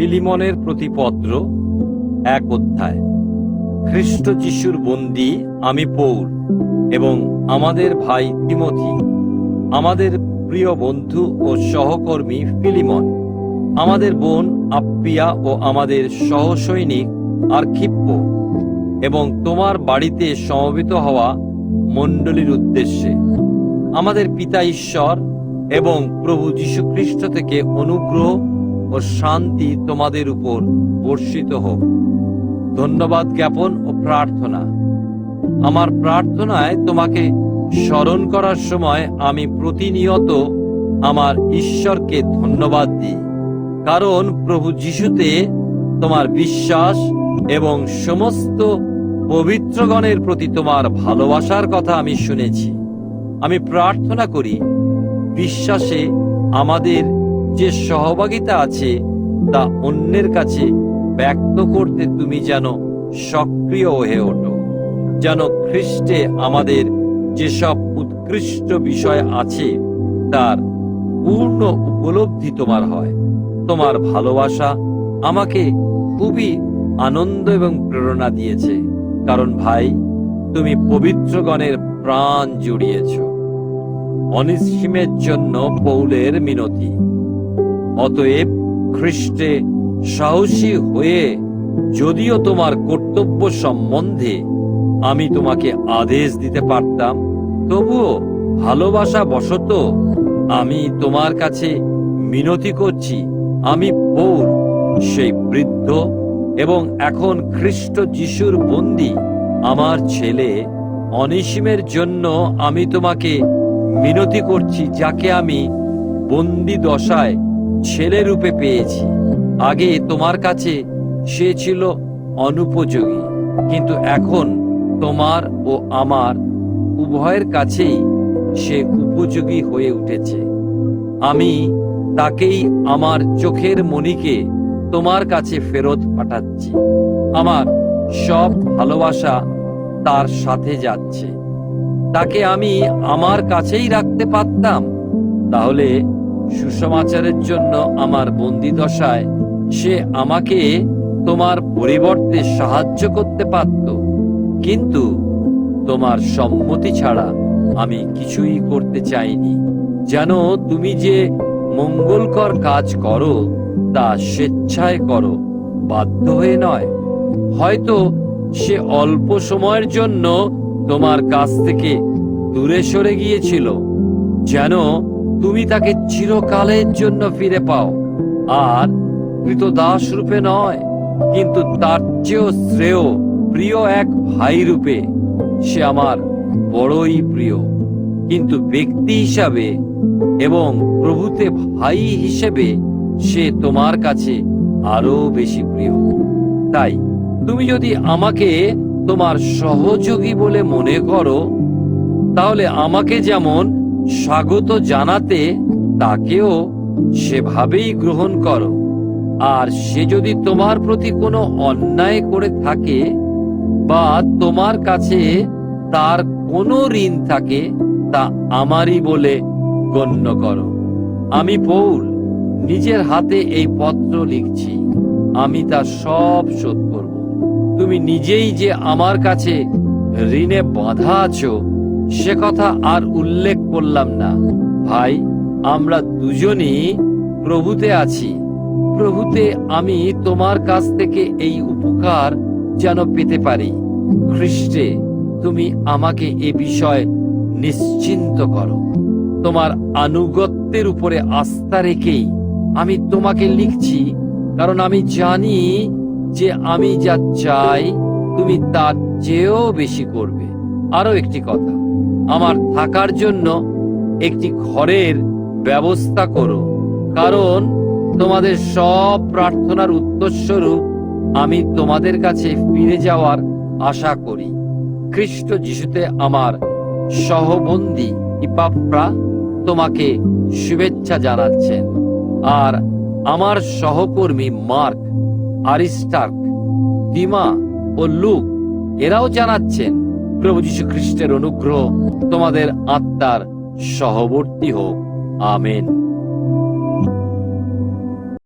ফিলিমনের প্রতিপত্র এক অধ্যায়। খ্রিস্ট যিশুর বন্দি, আমি পৌল এবং আমাদের ভাই তিমথি, আমাদের প্রিয় বন্ধু ও সহকর্মী ফিলিমন, আমাদের বোন আপ্পিয়া ও আমাদের সহসৈনিক আর্খিপ্য এবং তোমার বাড়িতে সমবেত হওয়া মণ্ডলীর উদ্দেশ্যে। আমাদের পিতা ঈশ্বর এবং প্রভু যীশুখ্রিস্ট থেকে অনুগ্রহ ও শান্তি তোমাদের উপর বর্ষিত হোক। ধন্যবাদ জ্ঞাপন ও প্রার্থনা। আমার প্রার্থনায় তোমাকে স্মরণ করার সময় আমি প্রতিনিয়ত আমার ঈশ্বরকে ধন্যবাদ দিই। কারণ প্রভু যিশুতে তোমার বিশ্বাস এবং সমস্ত পবিত্রগণের প্রতি তোমার ভালোবাসার কথা আমি শুনেছি। আমি প্রার্থনা করি, বিশ্বাসে আমাদের যে সহভাগিতা আছে তা অন্যের কাছে ব্যক্ত করতে তুমি যেন সক্রিয় হয়ে ওঠো, যেন খ্রিস্টে আমাদের যেসব উৎকৃষ্ট বিষয় আছে তার পূর্ণ উপলব্ধি তোমার হয়। তোমার ভালোবাসা আমাকে খুবই আনন্দ এবং প্রেরণা দিয়েছে। কারণ ভাই, তুমি পবিত্রগণের প্রাণ জুড়িয়েছ। অনিসীমের জন্য পৌলের মিনতি। অতএব খ্রিস্টে সাহসী হয়ে যদিও তোমার কর্তব্য সম্বন্ধে আমি তোমাকে আদেশ দিতে পারতাম, তবুও ভালোবাসা বশত আমি তোমার কাছে মিনতি করছি। আমি পৌল সেই বৃদ্ধ এবং এখন খ্রিস্ট যিশুর বন্দি, আমার ছেলে অনিসিমের জন্য আমি তোমাকে মিনতি করছি, যাকে আমি বন্দি দশায় ছেলে রূপে পেয়েছি। আগে তোমার কাছে সে ছিল অনুপযোগী, কিন্তু এখন তোমার ও আমার উভয়ের কাছেই সে উপযোগী হয়ে উঠেছে। আমি তাকেই আমার চোখের মণিকে তোমার কাছে ফেরত পাঠাচ্ছি। আমার সব ভালোবাসা তার সাথে যাচ্ছে। তাকে আমি আমার কাছেই রাখতে পারতাম? তাহলে সুসমাচারের জন্য আমার বন্দি দশায় সে আমাকে তোমার পরিবর্তে সাহায্য করতে পারত। কিন্তু তোমার সম্মতি ছাড়া আমি কিছুই করতে চাইনি। যেন তুমি যে মঙ্গলকর কাজ করো, তা স্বেচ্ছায় করো, বাধ্য হয়ে নয়। হয়তো সে অল্প সময়ের জন্য তোমার কাছ থেকে দূরে সরে গিয়েছিল। যেন তুমি তাকে চিরকালের জন্য ফিরে পাও। আর কৃত দাস রূপে নয়, কিন্তু তার চেয়েও শ্রেয়, প্রিয় এক ভাই রূপে সে আমার বড়ই প্রিয়। কিন্তু ব্যক্তি হিসাবে এবং প্রভুতে ভাই হিসেবে সে তোমার কাছে আরও বেশি প্রিয়। তাই তুমি যদি আমাকে তোমার সহযোগী বলে মনে করো, তাহলে আমাকে যেমন স্বাগত জানাতে তাকেও সেভাবেই গ্রহণ করো। আর সে যদি তোমার প্রতি কোনো অন্যায় করে থাকে বা তোমার কাছে তার কোনো ঋণ থাকে, তা আমারই বলে গণ্য করো। আমি পৌল, নিজের হাতে এই পত্র লিখছি। আমি তা সব শোধ করব। তুমি নিজেই যে আমার কাছে ঋণে বাঁধা আছো সে কথা আর উল্লেখ করলাম না। ভাই, আমরা দুজনই প্রভুতে আছি। প্রভুতে আমি তোমার কাছ থেকে এই উপকার যেন পেতে পারি। খ্রিস্টে, তুমি আমাকে এ বিষয়ে নিশ্চিন্ত করো। তোমার আনুগত্যের উপরে আস্থা রেখেই আমি তোমাকে লিখছি, কারণ আমি জানি যে আমি যা চাই, তুমি তার চেয়েও বেশি করবে। আরও একটি কথা আমার থাকার জন্য একটি ঘরের ব্যবস্থা করো। কারণ তোমাদের সব প্রার্থনার উত্তরস্বরূপ আমি তোমাদের কাছে ফিরে যাওয়ার আশা করি। খ্রিস্ট যিশুতে আমার সহবন্দী ইপাপ্রা তোমাকে শুভেচ্ছা জানাচ্ছেন। আর আমার সহকর্মী মার্ক, আরিস্টার্ক দিমা ও লুক, এরাও জানাচ্ছেন প্রভু যীশু খ্রিস্টের অনুগ্রহ তোমাদের আত্মার সহবর্তী হোক। আমেন।